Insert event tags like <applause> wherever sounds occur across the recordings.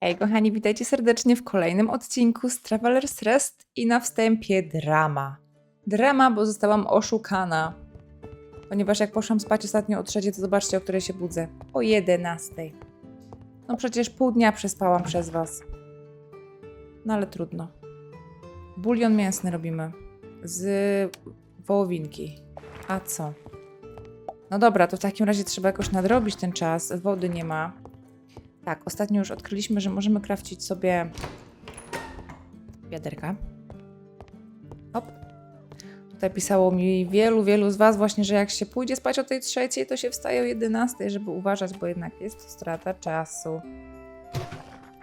Hej kochani, witajcie serdecznie w kolejnym odcinku z Traveler's Rest i na wstępie drama. Drama, bo zostałam oszukana. Ponieważ jak poszłam spać ostatnio o trzeciej, to zobaczcie, o której się budzę. O 11. No przecież pół dnia przespałam przez was. No ale trudno. Bulion mięsny robimy. Z wołowinki. A co? No dobra, to w takim razie trzeba jakoś nadrobić ten czas. Wody nie ma. Tak, ostatnio już odkryliśmy, że możemy krawcić sobie wiaderka. Hop. Tutaj pisało mi wielu, wielu z Was właśnie, że jak się pójdzie spać o tej trzeciej, to się wstaje o 11, żeby uważać, bo jednak jest to strata czasu.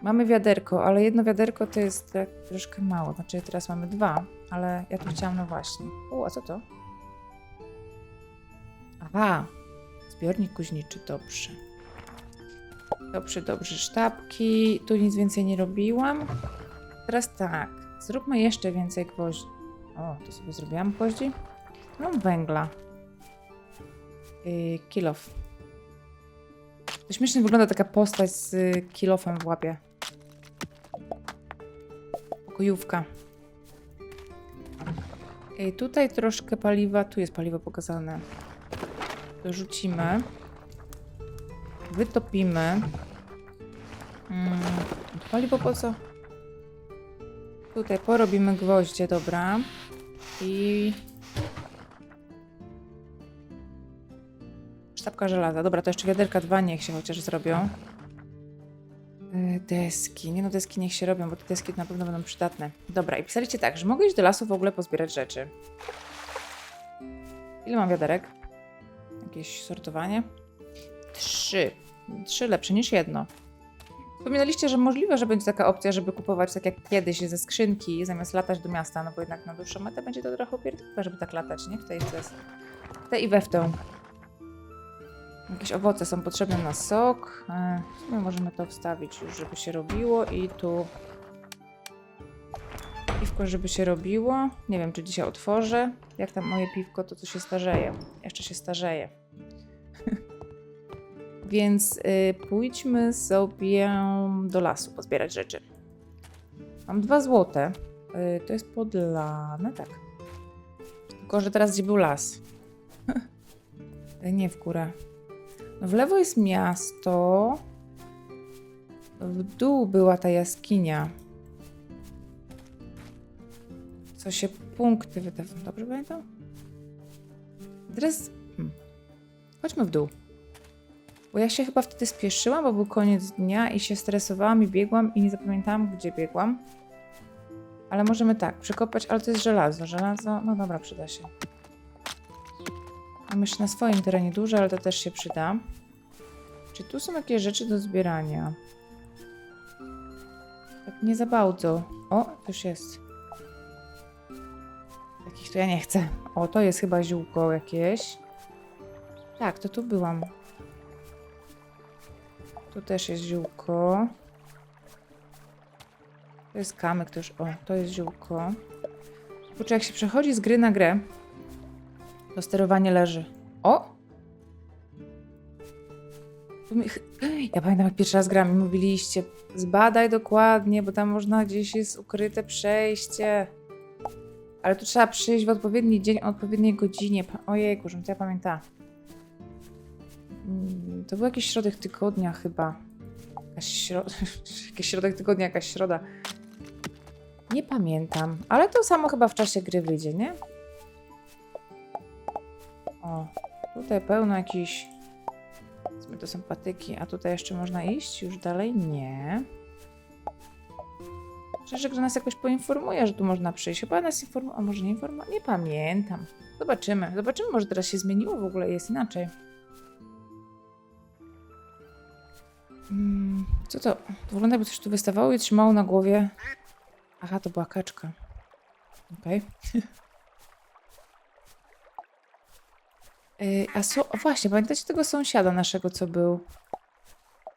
Mamy wiaderko, ale jedno wiaderko to jest tak troszkę mało. Znaczy teraz mamy dwa, ale ja tu chciałam, no właśnie. U, a co to? Aha, zbiornik kuźniczy, dobrze. Dobrze, dobrze, sztabki. Tu nic więcej nie robiłam. Teraz tak, zróbmy jeszcze więcej gwoździ. O, to sobie zrobiłam gwoździ. Mam węgla. Yy, kilof. To śmiesznie wygląda taka postać z y, kilofem w łapie. Pokojówka. Yy, tutaj troszkę paliwa, tu jest paliwo pokazane. Dorzucimy. Wytopimy. Mm, paliwo po co? Tutaj porobimy gwoździe, dobra. I... Sztabka żelaza. Dobra, to jeszcze wiaderka dwa niech się chociaż zrobią. Yy, Deski. Nie no, deski niech się robią, bo te deski na pewno będą przydatne. Dobra, i pisaliście tak, że mogę iść do lasu w ogóle pozbierać rzeczy. Ile mam wiaderek? Jakieś sortowanie? Trzy. Trzy lepsze niż jedno. Wspominaliście, że możliwe, że będzie taka opcja, żeby kupować tak jak kiedyś ze skrzynki, zamiast latać do miasta, no bo jednak na dłuższą metę będzie to trochę upierdliwe, żeby tak latać, nie? W tej w tej i we w tę. Jakieś owoce są potrzebne na sok. E, W sumie możemy to wstawić już, żeby się robiło i tu piwko, żeby się robiło. Nie wiem, czy dzisiaj otworzę. Jak tam moje piwko, to co się starzeje. Jeszcze się starzeje. <laughs> Więc y, pójdźmy sobie do lasu pozbierać rzeczy. Mam dwa złote. Y, to jest podlane, tak. Tylko, że teraz gdzie był las? <laughs> Nie w górę. No w lewo jest miasto. W dół była ta jaskinia. Co się punkty wydawało. Dobrze pamiętam? Teraz. Hmm. Chodźmy w dół. Bo ja się chyba wtedy spieszyłam, bo był koniec dnia i się stresowałam i biegłam i nie zapamiętałam, gdzie biegłam. Ale możemy tak, przekopać, ale to jest żelazo. Żelazo, no dobra, przyda się. Mam jeszcze na swoim terenie dużo, ale to też się przyda. Czy tu są jakieś rzeczy do zbierania? Tak nie za bardzo. O, już jest. Takich to ja nie chcę. O, to jest chyba ziółko jakieś. Tak, to tu byłam. Tu też jest ziółko. To jest kamyk też. O, to jest ziółko. Kurczę, jak się przechodzi z gry na grę, to sterowanie leży. O! Ja pamiętam, jak pierwszy raz gram i mówiliście, zbadaj dokładnie, bo tam można gdzieś jest ukryte przejście. Ale tu trzeba przyjść w odpowiedni dzień, o odpowiedniej godzinie. Ojejku, żebym to ja pamiętała. Mm, To był jakiś środek tygodnia chyba. Śro... <laughs> jakiś środek tygodnia, jakaś środa. Nie pamiętam, ale to samo chyba w czasie gry wyjdzie, nie? O, tutaj pełno jakichś... Powiedzmy, to są patyki, a tutaj jeszcze można iść? Już dalej? Nie. Przecież że nas jakoś poinformuje, że tu można przyjść. Chyba nas informuje, a może nie informuje? Nie pamiętam. Zobaczymy. Zobaczymy, może teraz się zmieniło w ogóle, jest inaczej. Mm, co to? To wygląda jakby coś tu wystawało i trzymało na głowie. Aha, to była kaczka. Okej. Yy, <laughs> a so, właśnie, pamiętacie tego sąsiada naszego, co był?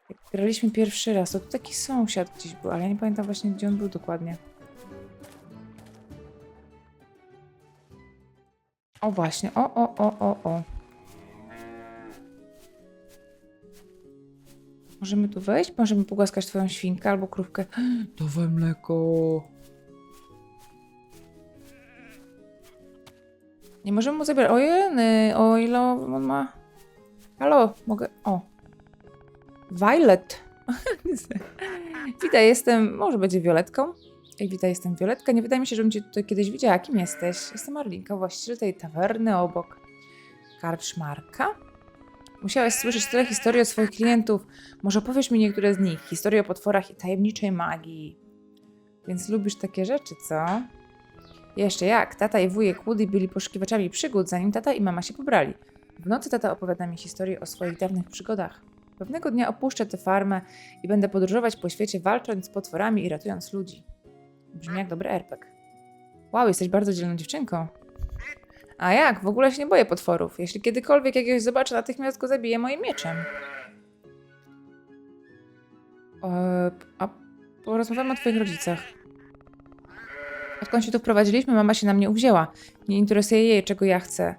Jak graliśmy pierwszy raz, to taki sąsiad gdzieś był, ale ja nie pamiętam właśnie, gdzie on był dokładnie. O właśnie, o, o, o, o, o. Możemy tu wejść? Możemy pogłaskać twoją świnkę albo krówkę. <gasps> Dawaj mleko. Nie możemy mu zabierać. Ojej, o ile on ma. Halo, mogę. O. Violet. <laughs> witaj, jestem. Może będzie Violetką. Ej, witaj, jestem Violetka. Nie wydaje mi się, żebym cię tutaj kiedyś widziała. Kim jesteś? Jestem Arlinka, właściciel tej tawerny obok. Karczmarka? Musiałeś słyszeć tyle historii od swoich klientów. Może opowiesz mi niektóre z nich. Historie o potworach i tajemniczej magii. Więc lubisz takie rzeczy, co? Jeszcze jak? Tata i wujek Woody byli poszukiwaczami przygód, zanim tata i mama się pobrali. W nocy tata opowiada mi historię o swoich dawnych przygodach. Pewnego dnia opuszczę tę farmę i będę podróżować po świecie, walcząc z potworami i ratując ludzi. Brzmi jak dobry RPG. Wow, jesteś bardzo dzielną dziewczynką. A jak? W ogóle się nie boję potworów. Jeśli kiedykolwiek jakiegoś zobaczę, natychmiast go zabiję moim mieczem. Eee, a porozmawiamy o twoich rodzicach. Odkąd się tu wprowadziliśmy, mama się na mnie uwzięła. Nie interesuje jej, czego ja chcę.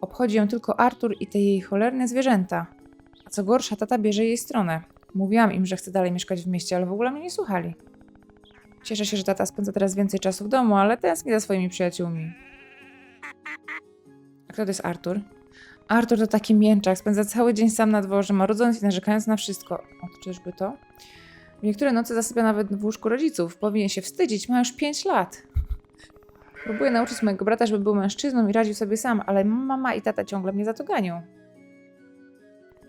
Obchodzi ją tylko Artur i te jej cholerne zwierzęta. A co gorsza, tata bierze jej stronę. Mówiłam im, że chcę dalej mieszkać w mieście, ale w ogóle mnie nie słuchali. Cieszę się, że tata spędza teraz więcej czasu w domu, ale tęskni za swoimi przyjaciółmi. Kto to jest Artur? Artur to taki mięczak, spędza cały dzień sam na dworze, marudząc i narzekając na wszystko. O, czyżby to? W niektóre noce zasypia nawet w łóżku rodziców. Powinien się wstydzić, ma już 5 lat. Próbuję nauczyć mojego brata, żeby był mężczyzną i radził sobie sam, ale mama i tata ciągle mnie za to ganią.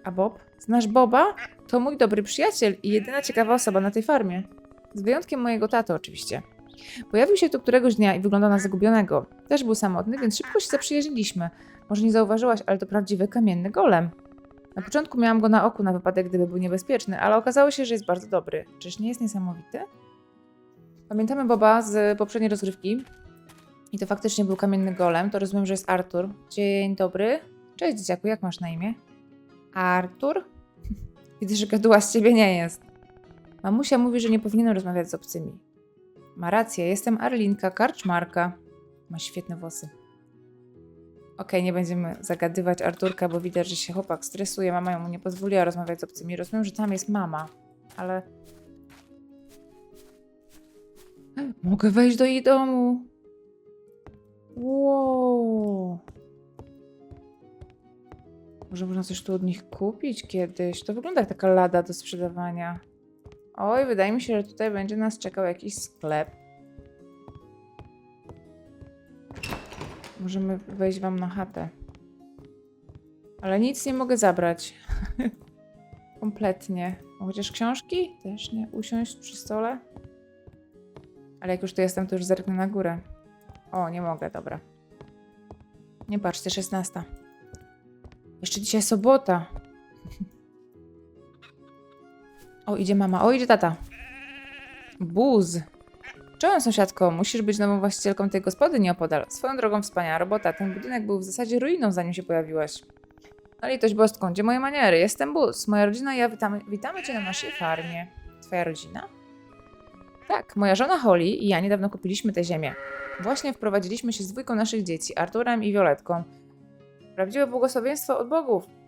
A Bob? Znasz Boba? To mój dobry przyjaciel i jedyna ciekawa osoba na tej farmie. Z wyjątkiem mojego tato oczywiście. Pojawił się tu któregoś dnia i wyglądał na zagubionego. Też był samotny, więc szybko się zaprzyjaźniliśmy. Może nie zauważyłaś, ale to prawdziwy kamienny golem. Na początku miałam go na oku na wypadek, gdyby był niebezpieczny, ale okazało się, że jest bardzo dobry. Czyż nie jest niesamowity? Pamiętamy Boba z poprzedniej rozgrywki. I to faktycznie był kamienny golem. To rozumiem, że jest Artur. Dzień dobry. Cześć, dzieciaku, jak masz na imię? Artur? <laughs> Widzę, że gaduła z ciebie nie jest. Mamusia mówi, że nie powinienem rozmawiać z obcymi. Ma rację, jestem Arlinka, karczmarka. Ma świetne włosy. Okej, nie będziemy zagadywać Arturka, bo widać, że się chłopak stresuje. Mama mu nie pozwoliła rozmawiać z obcymi. Rozumiem, że tam jest mama, ale. Mogę wejść do jej domu. Wow. Może można coś tu od nich kupić kiedyś? To wygląda jak taka lada do sprzedawania. Oj, wydaje mi się, że tutaj będzie nas czekał jakiś sklep. Możemy wejść wam na chatę. Ale nic nie mogę zabrać. <laughs> Kompletnie. Chociaż książki? Też nie. Usiąść przy stole? Ale jak już tu jestem, to już zerknę na górę. O, nie mogę, dobra. Nie patrzcie, 16. Jeszcze dzisiaj sobota. O, idzie mama. O, idzie tata. Buz. Czołem sąsiadko, musisz być nową właścicielką tej gospody nieopodal. Swoją drogą wspaniała robota. Ten budynek był w zasadzie ruiną, zanim się pojawiłaś. Na litość boską, gdzie moje maniery? Jestem Buz. Moja rodzina i ja witamy, witamy cię na naszej farmie. Twoja rodzina? Tak, moja żona Holly i ja niedawno kupiliśmy tę ziemię. Właśnie wprowadziliśmy się z dwójką naszych dzieci, Arturem i Violetką. Prawdziwe błogosławieństwo od bogów.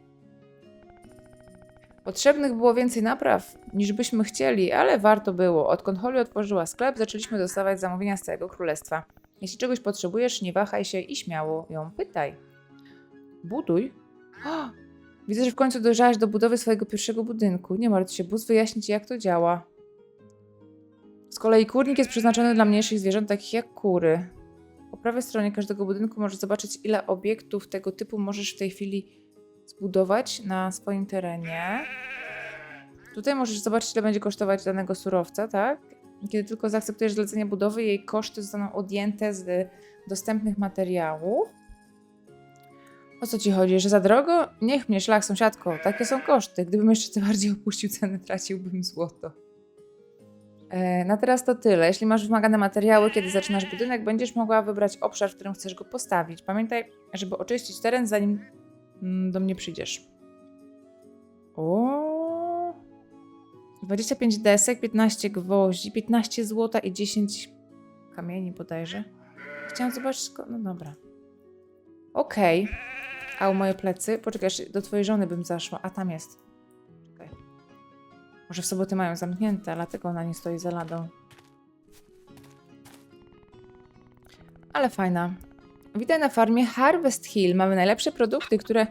Potrzebnych było więcej napraw niż byśmy chcieli, ale warto było. Odkąd Holly otworzyła sklep, zaczęliśmy dostawać zamówienia z całego królestwa. Jeśli czegoś potrzebujesz, nie wahaj się i śmiało ją pytaj. Buduj? O, widzę, że w końcu dojrzałaś do budowy swojego pierwszego budynku. Nie martw się, Bus wyjaśni ci, jak to działa. Z kolei kurnik jest przeznaczony dla mniejszych zwierząt, takich jak kury. Po prawej stronie każdego budynku możesz zobaczyć, ile obiektów tego typu możesz w tej chwili zbudować na swoim terenie. Tutaj możesz zobaczyć, ile będzie kosztować danego surowca, tak? Kiedy tylko zaakceptujesz zlecenie budowy, jej koszty zostaną odjęte z dostępnych materiałów. O co ci chodzi, że za drogo? Niech mnie szlak, sąsiadko, takie są koszty. Gdybym jeszcze tym bardziej opuścił ceny, traciłbym złoto. E, Na teraz to tyle. Jeśli masz wymagane materiały, kiedy zaczynasz budynek, będziesz mogła wybrać obszar, w którym chcesz go postawić. Pamiętaj, żeby oczyścić teren, zanim do mnie przyjdziesz. O. 25 desek, 15 gwoździ, 15 złota i 10 kamieni bodajże. Chciałam zobaczyć, no dobra. Okej. A u moje plecy? Poczekaj, do twojej żony bym zaszła. A tam jest. Może w soboty mają zamknięte, dlatego ona nie stoi za ladą. Ale fajna. Witaj na farmie Harvest Hill. Mamy najlepsze produkty, które...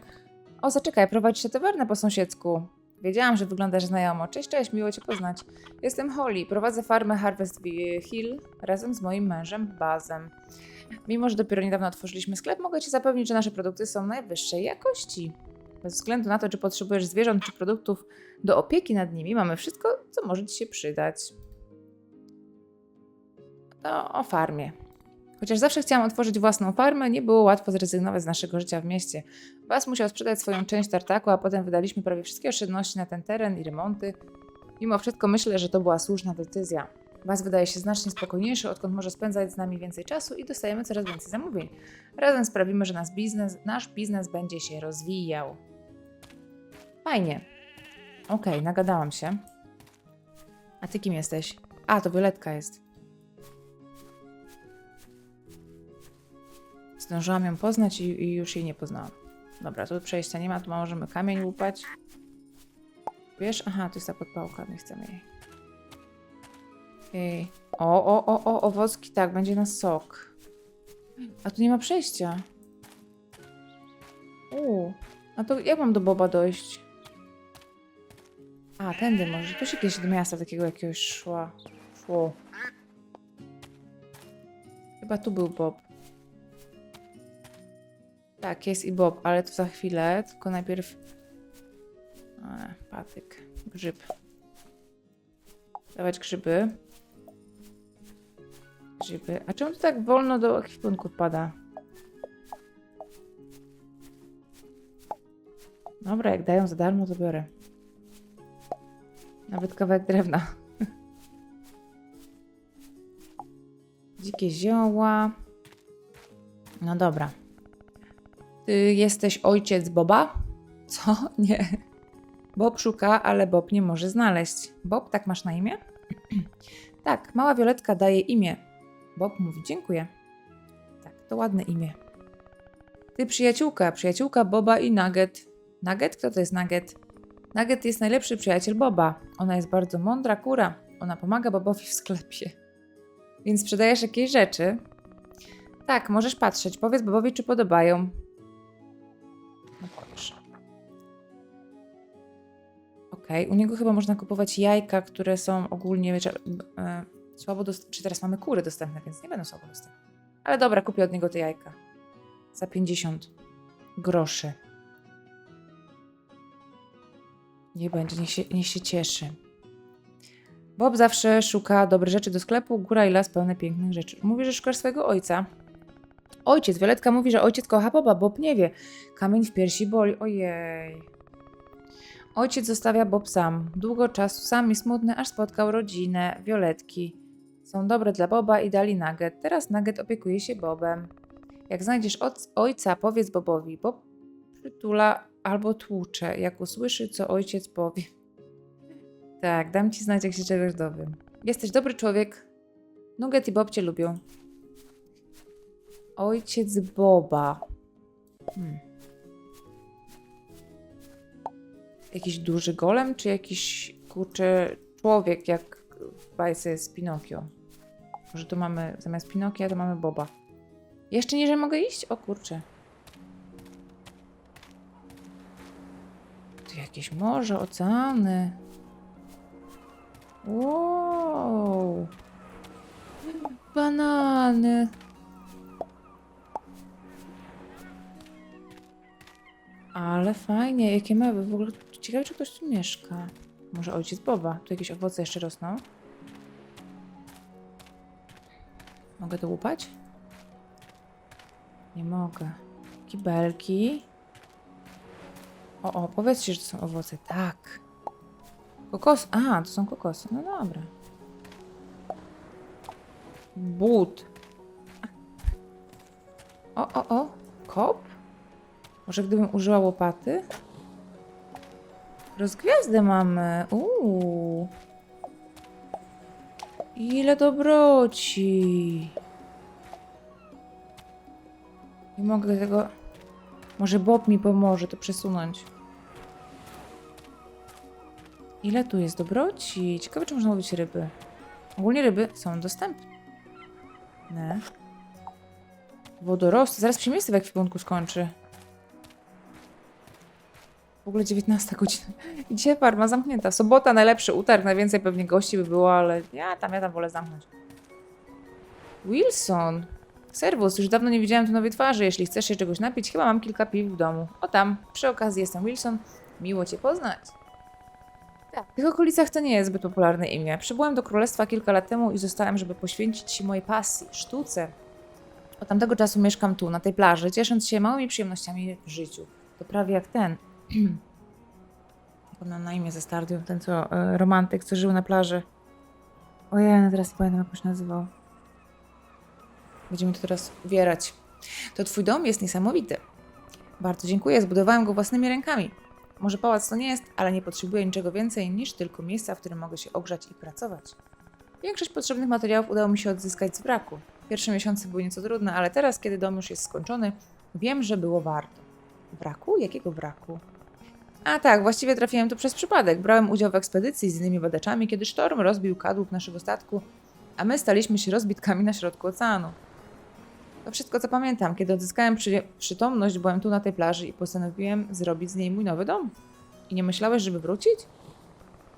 O, zaczekaj, prowadzisz tawernę po sąsiedzku. Wiedziałam, że wyglądasz znajomo. Cześć, cześć, miło Cię poznać. Jestem Holly, prowadzę farmę Harvest Hill razem z moim mężem Bazem. Mimo, że dopiero niedawno otworzyliśmy sklep, mogę Cię zapewnić, że nasze produkty są najwyższej jakości. Bez względu na to, czy potrzebujesz zwierząt czy produktów do opieki nad nimi, mamy wszystko, co może Ci się przydać. To o farmie. Chociaż zawsze chciałam otworzyć własną farmę, nie było łatwo zrezygnować z naszego życia w mieście. Bas musiał sprzedać swoją część tartaku, a potem wydaliśmy prawie wszystkie oszczędności na ten teren i remonty. Mimo wszystko myślę, że to była słuszna decyzja. Bas wydaje się znacznie spokojniejszy, odkąd może spędzać z nami więcej czasu i dostajemy coraz więcej zamówień. Razem sprawimy, że nasz biznes, nasz biznes będzie się rozwijał. Fajnie. Okej, nagadałam się. A ty kim jesteś? A, to Violetka jest. Zdążyłam ją poznać i, i już jej nie poznałam. Dobra, tu przejścia nie ma, tu możemy kamień łupać. Wiesz? Aha, to jest ta podpałka, nie chcemy jej. Ej. O, o, o, o, owocki, tak, będzie na sok. A tu nie ma przejścia. Uuu, a to jak mam do Boba dojść? A, tędy może. Tu się kiedyś do miasta takiego jakiegoś szła. Szło. Chyba tu był Bob. Tak, jest i Bob, ale to za chwilę, tylko najpierw... A, patyk, grzyb. Dawać grzyby. Grzyby. A czemu to tak wolno do ekwipunku pada? Dobra, jak dają za darmo, to biorę. Nawet kawałek drewna. <laughs> Dzikie zioła. No dobra. Ty jesteś ojciec Boba? Co? <laughs> Nie. Bob szuka, ale Bob nie może znaleźć. Bob, tak masz na imię? <clears throat> tak, mała Violetka daje imię. Bob mówi dziękuję. Tak, to ładne imię. Ty przyjaciółka, przyjaciółka Boba i Nugget. Nugget? Kto to jest Nugget? Nugget jest najlepszy przyjaciel Boba. Ona jest bardzo mądra kura. Ona pomaga Bobowi w sklepie. Więc sprzedajesz jakieś rzeczy? Tak, możesz patrzeć. Powiedz Bobowi, czy podobają. Okej, u niego chyba można kupować jajka, które są ogólnie e, słabo dostępne. Czy teraz mamy kury dostępne, więc nie będą słabo dostępne. Ale dobra, kupię od niego te jajka. Za 50 groszy. Nie będzie, niech się, niech się cieszy. Bob zawsze szuka dobrych rzeczy do sklepu, góra i las pełne pięknych rzeczy. Mówi, że szukasz swojego ojca. Ojciec, Violetka mówi, że ojciec kocha Boba, Bob nie wie. Kamień w piersi boli, ojej. Ojciec zostawia Bob sam. Długo czasu sam i smutny, aż spotkał rodzinę, Violetki. Są dobre dla Boba i dali Nugget. Teraz Nugget opiekuje się Bobem. Jak znajdziesz ojca, powiedz Bobowi. Bob przytula albo tłucze, jak usłyszy, co ojciec powie. Tak, dam ci znać, jak się czegoś dowiem. Jesteś dobry człowiek. Nugget i Bob cię lubią. Ojciec Boba. Hmm. Jakiś duży golem, czy jakiś kurczę człowiek, jak w bajce z Pinokio? Może tu mamy, zamiast Pinokia, to mamy Boba. Jeszcze niżej mogę iść? O kurczę. Tu jakieś morze, oceany. Wow. Banany. Ale fajnie, jakie małe. W ogóle ciekawe, czy ktoś tu mieszka. Może ojciec Boba. Tu jakieś owoce jeszcze rosną. Mogę to łupać? Nie mogę. Kibelki. O, o, powiedzcie, że to są owoce. Tak. Kokos. A, to są kokosy. No dobra. But. O, o, o. Kop? Może gdybym użyła łopaty? Rozgwiazdę mamy. Uuu. Ile dobroci. Nie mogę tego... Może Bob mi pomoże to przesunąć. Ile tu jest dobroci? Ciekawe, czy można łowić ryby. Ogólnie ryby są dostępne. Wodorosty. Zaraz się miejsce w ekwipunku skończy. Ogóle 19 godzina. I Dzisiaj farma zamknięta. Sobota najlepszy utarg, najwięcej pewnie gości by było, ale ja tam, ja tam wolę zamknąć. Wilson. Serwus, już dawno nie widziałem tu nowej twarzy. Jeśli chcesz się czegoś napić, chyba mam kilka piw w domu. O tam, przy okazji jestem Wilson. Miło cię poznać. Tak. W tych okolicach to nie jest zbyt popularne imię. Przybyłem do królestwa kilka lat temu i zostałem, żeby poświęcić się mojej pasji, sztuce. Od tamtego czasu mieszkam tu, na tej plaży, ciesząc się małymi przyjemnościami w życiu. To prawie jak ten. Jak on ma na imię ze Stardium, ten co, e, romantyk, co żył na plaży. Ojej, no teraz nie pamiętam, jak on się nazywał. Będziemy to teraz wierać. To twój dom jest niesamowity. Bardzo dziękuję, zbudowałem go własnymi rękami. Może pałac to nie jest, ale nie potrzebuję niczego więcej niż tylko miejsca, w którym mogę się ogrzać i pracować. Większość potrzebnych materiałów udało mi się odzyskać z braku. Pierwsze miesiące były nieco trudne, ale teraz, kiedy dom już jest skończony, wiem, że było warto. Braku? Jakiego braku? A tak, właściwie trafiłem tu przez przypadek. Brałem udział w ekspedycji z innymi badaczami, kiedy sztorm rozbił kadłub naszego statku, a my staliśmy się rozbitkami na środku oceanu. To wszystko, co pamiętam. Kiedy odzyskałem przy, przytomność, byłem tu na tej plaży i postanowiłem zrobić z niej mój nowy dom. I nie myślałeś, żeby wrócić?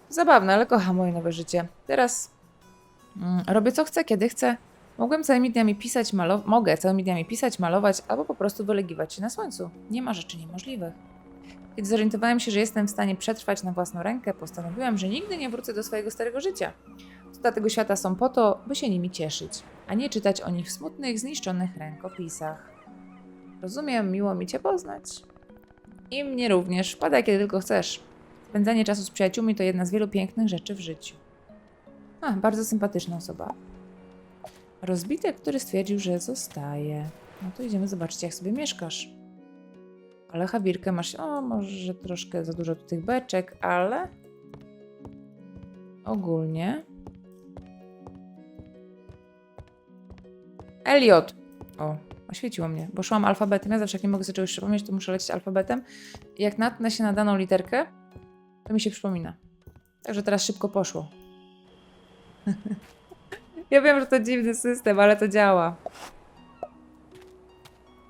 Zabawne, ale kocham moje nowe życie. Teraz mm, robię co chcę, kiedy chcę. Mogłem całymi dniami pisać, malować, mogę całymi dniami pisać, malować, albo po prostu wylegiwać się na słońcu. Nie ma rzeczy niemożliwych. Kiedy zorientowałem się, że jestem w stanie przetrwać na własną rękę, postanowiłem, że nigdy nie wrócę do swojego starego życia. Cuda tego świata są po to, by się nimi cieszyć, a nie czytać o nich w smutnych, zniszczonych rękopisach. Rozumiem, miło mi Cię poznać. I mnie również. Wpadaj, kiedy tylko chcesz. Spędzanie czasu z przyjaciółmi to jedna z wielu pięknych rzeczy w życiu. A, bardzo sympatyczna osoba. Rozbitek, który stwierdził, że zostaje. No to idziemy zobaczyć, jak sobie mieszkasz. Ale Hawirkę masz, o, może troszkę za dużo tych beczek, ale ogólnie. Elliot! O, oświeciło mnie, bo szłam alfabetem. Ja zawsze jak nie mogę sobie czegoś przypomnieć, to muszę lecieć alfabetem. I jak natknę się na daną literkę, to mi się przypomina. Także teraz szybko poszło. <laughs> ja wiem, że to dziwny system, ale to działa.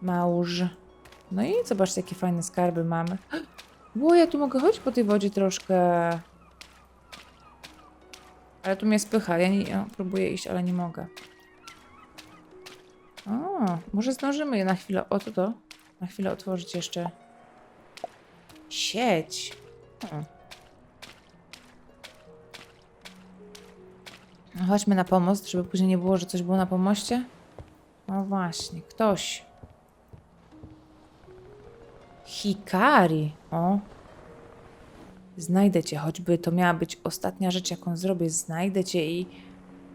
Małż. No i zobaczcie, jakie fajne skarby mamy. Ło, ja tu mogę chodzić po tej wodzie troszkę. Ale tu mnie spycha. Ja, nie, ja próbuję iść, ale nie mogę. O, może zdążymy je na chwilę. O, to to. Na chwilę otworzyć jeszcze. Sieć. Hmm. Chodźmy na pomost, żeby później nie było, że coś było na pomoście. No właśnie, ktoś. Hikari. O. Znajdę cię, choćby to miała być ostatnia rzecz, jaką zrobię. Znajdę cię i.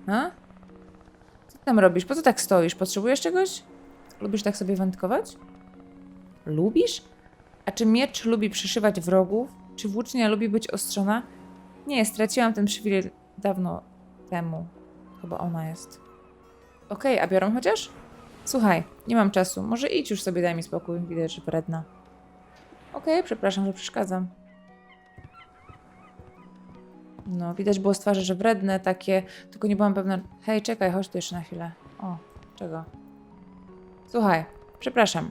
A? Co ty tam robisz? Po co tak stoisz? Potrzebujesz czegoś? Lubisz tak sobie wędkować? Lubisz? A czy miecz lubi przyszywać wrogów? Czy włócznia lubi być ostrzona? Nie, straciłam ten przywilej dawno temu. Chyba ona jest. Okej, a biorą chociaż? Słuchaj, nie mam czasu. Może idź już sobie, daj mi spokój. Widać, że wredna. Okej, przepraszam, że przeszkadzam. No, widać było z twarzy, że wredne takie, tylko nie byłam pewna. Hej, czekaj, chodź tu jeszcze na chwilę. O, czego? Słuchaj, przepraszam.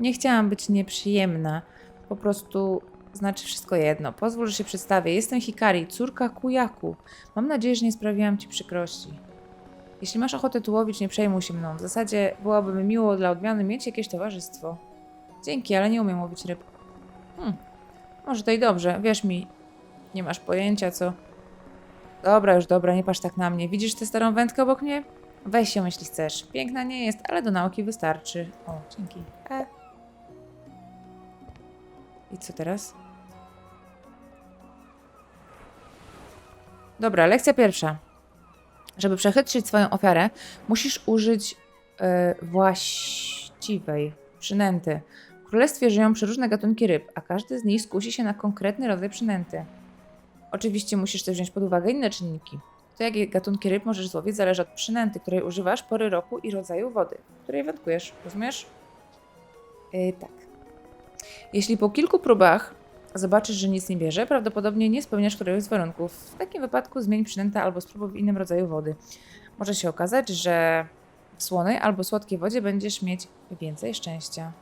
Nie chciałam być nieprzyjemna. Po prostu znaczy wszystko jedno. Pozwól, że się przedstawię. Jestem Hikari, córka Kujaku. Mam nadzieję, że nie sprawiłam ci przykrości. Jeśli masz ochotę tu łowić, nie przejmuj się mną. W zasadzie byłoby mi miło dla odmiany mieć jakieś towarzystwo. Dzięki, ale nie umiem łowić ryb. Hmm, może to i dobrze. Wierz mi, nie masz pojęcia, co... Dobra, już dobra, nie patrz tak na mnie. Widzisz tę starą wędkę obok mnie? Weź się, jeśli chcesz. Piękna nie jest, ale do nauki wystarczy. O, dzięki. E. I co teraz? Dobra, lekcja pierwsza. Żeby przechytrzyć swoją ofiarę, musisz użyć e, właściwej przynęty. W królestwie żyją przeróżne gatunki ryb, a każdy z nich skusi się na konkretny rodzaj przynęty. Oczywiście musisz też wziąć pod uwagę inne czynniki. To, jakie gatunki ryb możesz złowić, zależy od przynęty, której używasz, pory roku i rodzaju wody, której wędkujesz. Rozumiesz? Yy, tak. Jeśli po kilku próbach zobaczysz, że nic nie bierze, prawdopodobnie nie spełniasz któregoś z warunków. W takim wypadku zmień przynętę albo spróbuj w innym rodzaju wody. Może się okazać, że w słonej albo słodkiej wodzie będziesz mieć więcej szczęścia.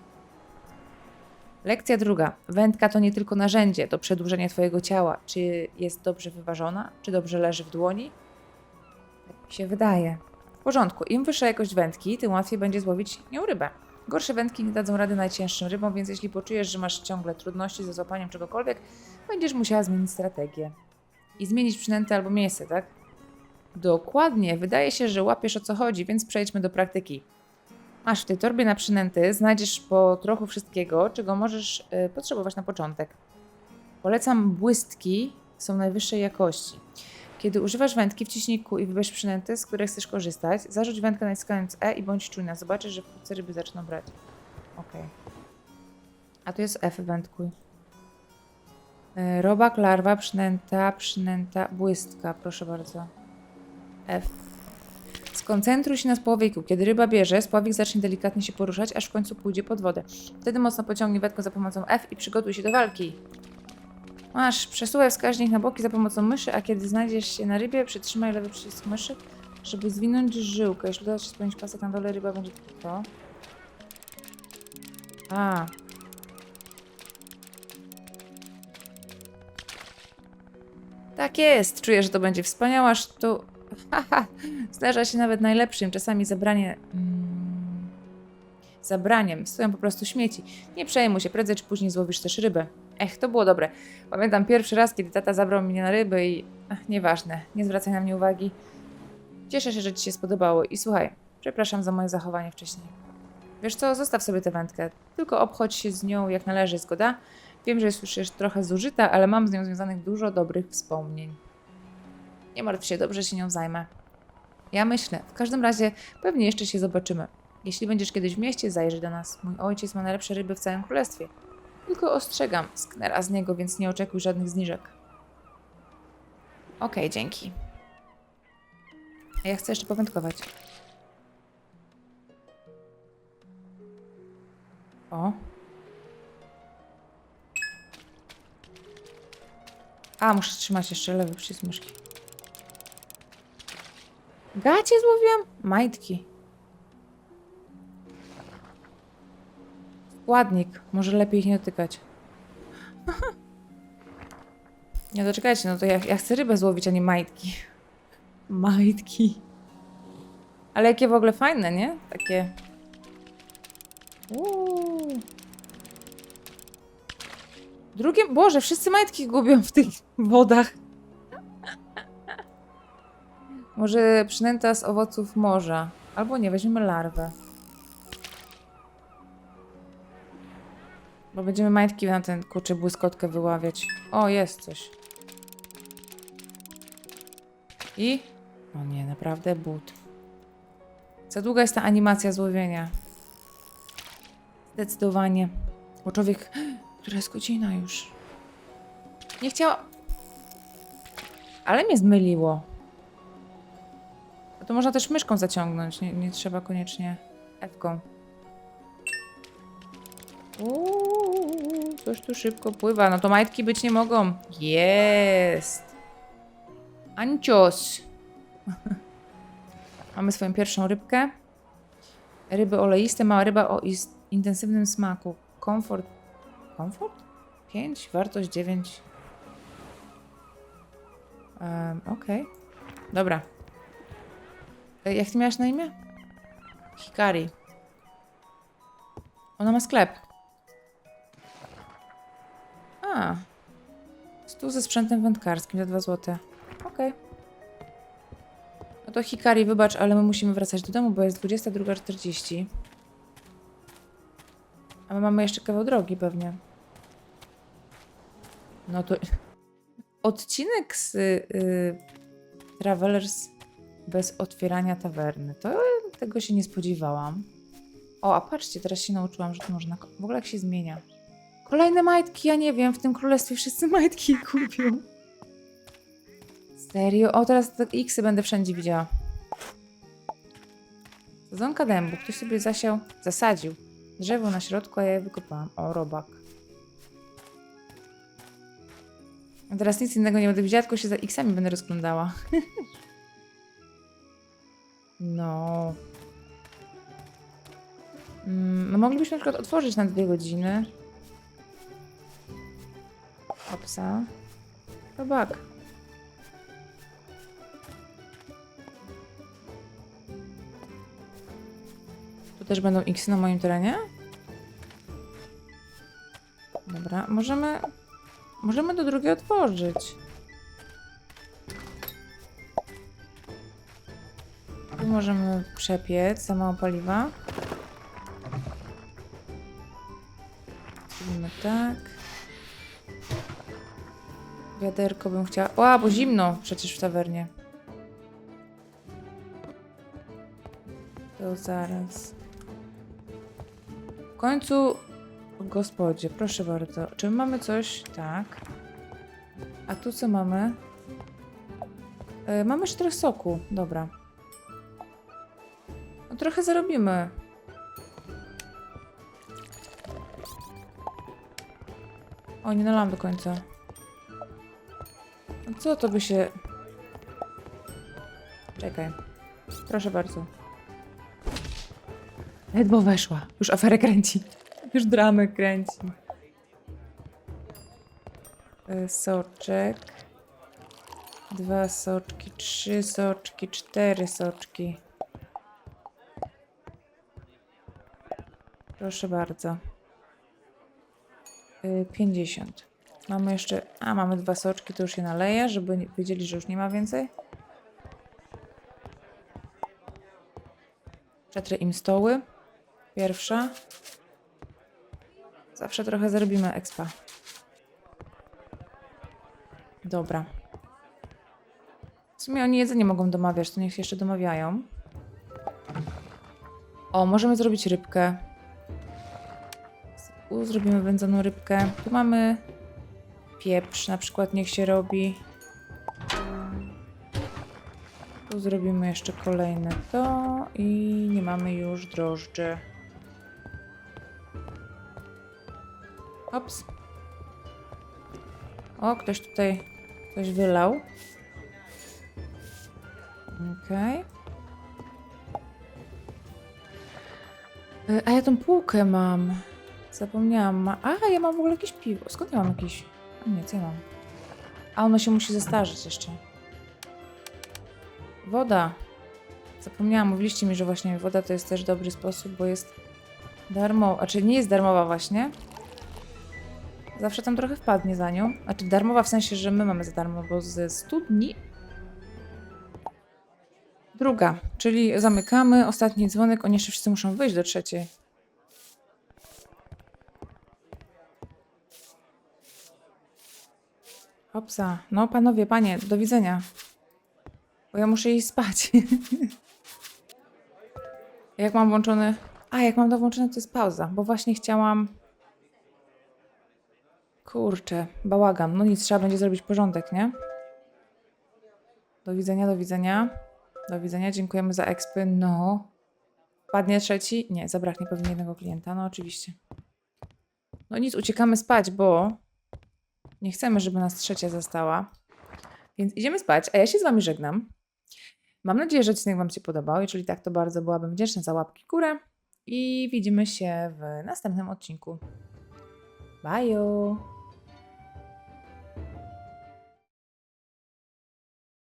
Lekcja druga. Wędka to nie tylko narzędzie do przedłużenia Twojego ciała. Czy jest dobrze wyważona? Czy dobrze leży w dłoni? Tak mi się wydaje. W porządku. Im wyższa jakość wędki, tym łatwiej będzie złowić nią rybę. Gorsze wędki nie dadzą rady najcięższym rybom, więc jeśli poczujesz, że masz ciągle trudności ze złapaniem czegokolwiek, będziesz musiała zmienić strategię. I zmienić przynętę albo miejsce, tak? Dokładnie. Wydaje się, że łapiesz o co chodzi, więc przejdźmy do praktyki. Masz w tej torbie na przynęty, znajdziesz po trochu wszystkiego, czego możesz y, potrzebować na początek. Polecam błystki, są najwyższej jakości. Kiedy używasz wędki, wciśnij kół i wybierz przynęty, z której chcesz korzystać. Zarzuć wędkę naciskając E i bądź czujna. Zobaczysz, że wkrótce ryby zaczną brać. Ok. A tu jest F, wędkuj. Y, Robak, larwa, przynęta, przynęta, błystka, proszę bardzo. F. Skoncentruj się na spławiku. Kiedy ryba bierze, spławik zacznie delikatnie się poruszać, aż w końcu pójdzie pod wodę. Wtedy mocno pociągnij wędkę za pomocą F i przygotuj się do walki. Masz, przesuwaj wskaźnik na boki za pomocą myszy, a kiedy znajdziesz się na rybie, przytrzymaj lewy przycisk myszy, żeby zwinąć żyłkę. Jeśli uda się spełnić pasek na dole, ryba będzie to. A. Tak jest. Czuję, że to będzie wspaniała sztu... Haha, <laughs> zdarza się nawet najlepszym. Czasami zabranie... Mm, zabraniem stoją po prostu śmieci. Nie przejmuj się, prędzej czy później złowisz też rybę. Ech, to było dobre. Pamiętam pierwszy raz, kiedy tata zabrał mnie na ryby i... Ach, nieważne, nie zwracaj na mnie uwagi. Cieszę się, że ci się spodobało i słuchaj, przepraszam za moje zachowanie wcześniej. Wiesz co, zostaw sobie tę wędkę. Tylko obchodź się z nią jak należy, zgoda? Wiem, że jest już trochę zużyta, ale mam z nią związanych dużo dobrych wspomnień. Nie martw się, dobrze się nią zajmę. Ja myślę. W każdym razie pewnie jeszcze się zobaczymy. Jeśli będziesz kiedyś w mieście, zajrzyj do nas. Mój ojciec ma najlepsze ryby w całym królestwie. Tylko ostrzegam sknera z niego, więc nie oczekuj żadnych zniżek. Okej, dzięki. A ja chcę jeszcze powędkować. O. A, muszę trzymać jeszcze lewy przycisk myszki. Gacie złowiłam? Majtki. Ładnik. Może lepiej ich nie dotykać. <laughs> nie doczekajcie, no to ja, ja chcę rybę złowić, a nie majtki. Majtki. Ale jakie w ogóle fajne, nie? Takie... Uuu. Drugie... Boże, wszyscy majtki gubią w tych wodach. Może przynęta z owoców morza. Albo nie, weźmiemy larwę. Bo będziemy majtki na ten kurczę błyskotkę wyławiać. O, jest coś. I? O nie, naprawdę but. Za długa jest ta animacja złowienia. Zdecydowanie. Bo człowiek... <gasps> Która jest godzina już? Nie chciała... Ale mnie zmyliło. To można też myszką zaciągnąć. Nie, nie trzeba koniecznie F-ką. Coś tu szybko pływa. No to majtki być nie mogą. Jest. Ancios. <laughs> Mamy swoją pierwszą rybkę. Ryby oleiste, mała ryba o intensywnym smaku. Komfort. Komfort? 5, wartość 9. Um, Okej. Dobra. E, Jak ty miałaś na imię? Hikari. Ona ma sklep. A. Stół ze sprzętem wędkarskim za 2 złote. Okej. No to Hikari, wybacz, ale my musimy wracać do domu, bo jest 22.40. A my mamy jeszcze kawał drogi pewnie. No to... <laughs> Odcinek z y, Travelers bez otwierania tawerny. To tego się nie spodziewałam. O, a patrzcie, teraz się nauczyłam, że to można. W ogóle jak się zmienia. Kolejne majtki, ja nie wiem, w tym królestwie wszyscy majtki <laughs> kupią. Serio? O, teraz te X będę wszędzie widziała. Sadzonka dębu. Ktoś sobie zasiał, zasadził. Drzewo na środku, a ja je wykopałam. O, robak. A teraz nic innego nie będę widziała, tylko się za X-ami będę rozglądała. <laughs> no. Mm, no moglibyśmy na przykład otworzyć na dwie godziny. Opsa. Robak. Tu też będą X na moim terenie? Dobra, możemy... Możemy do drugiej otworzyć. Tu możemy przepiec za mało paliwa. Zrobimy tak. Wiaderko bym chciała... O, bo zimno przecież w tawernie. To zaraz. W końcu w gospodzie, proszę bardzo. Czy my mamy coś? Tak. A tu co mamy? E, mamy cztery soku. Dobra. Trochę zarobimy. O, nie nalałam do końca. Co to by się... Czekaj. Proszę bardzo. Ledwo weszła. Już aferę kręci. Już dramę kręci. Y, Soczek. Dwa soczki, trzy soczki, cztery soczki. Proszę bardzo. Y, 50. Mamy jeszcze. A, mamy dwa soczki, to już je naleję, żeby wiedzieli, że już nie ma więcej. Przetrę im stoły. Pierwsza. Zawsze trochę zarobimy expa. Dobra. W sumie oni jedzenie mogą domawiać, to niech się jeszcze domawiają. O, możemy zrobić rybkę. Tu zrobimy wędzoną rybkę. Tu mamy pieprz, na przykład niech się robi. Tu zrobimy jeszcze kolejne to i nie mamy już drożdży. Ops. O, ktoś tutaj coś wylał. Okej. E, A ja tą półkę mam. Zapomniałam. Ma... A, ja mam w ogóle jakieś piwo. Skąd ja mam jakieś... A nie, co ja mam? A ono się musi zestarzeć jeszcze. Woda. Zapomniałam, mówiliście mi, że właśnie woda to jest też dobry sposób, bo jest darmowa. A czy nie jest darmowa właśnie? Zawsze tam trochę wpadnie za nią. Znaczy darmowa w sensie, że my mamy za darmo, bo ze studni. Druga, czyli zamykamy. Ostatni dzwonek. Oni jeszcze wszyscy muszą wyjść do trzeciej. Hopsa. No panowie, panie, do widzenia. Bo ja muszę iść spać. <laughs> jak mam włączony... A, jak mam to włączone, to jest pauza, bo właśnie chciałam... Kurczę, bałagan. No nic, trzeba będzie zrobić porządek, nie? Do widzenia, do widzenia. Do widzenia, dziękujemy za expy. No. Padnie trzeci? Nie, zabraknie pewnie jednego klienta, no oczywiście. No nic, uciekamy spać, bo nie chcemy, żeby nas trzecia została. Więc idziemy spać, a ja się z wami żegnam. Mam nadzieję, że odcinek wam się podobał. Jeżeli tak, to bardzo byłabym wdzięczna za łapki górę. I widzimy się w następnym odcinku. Bye!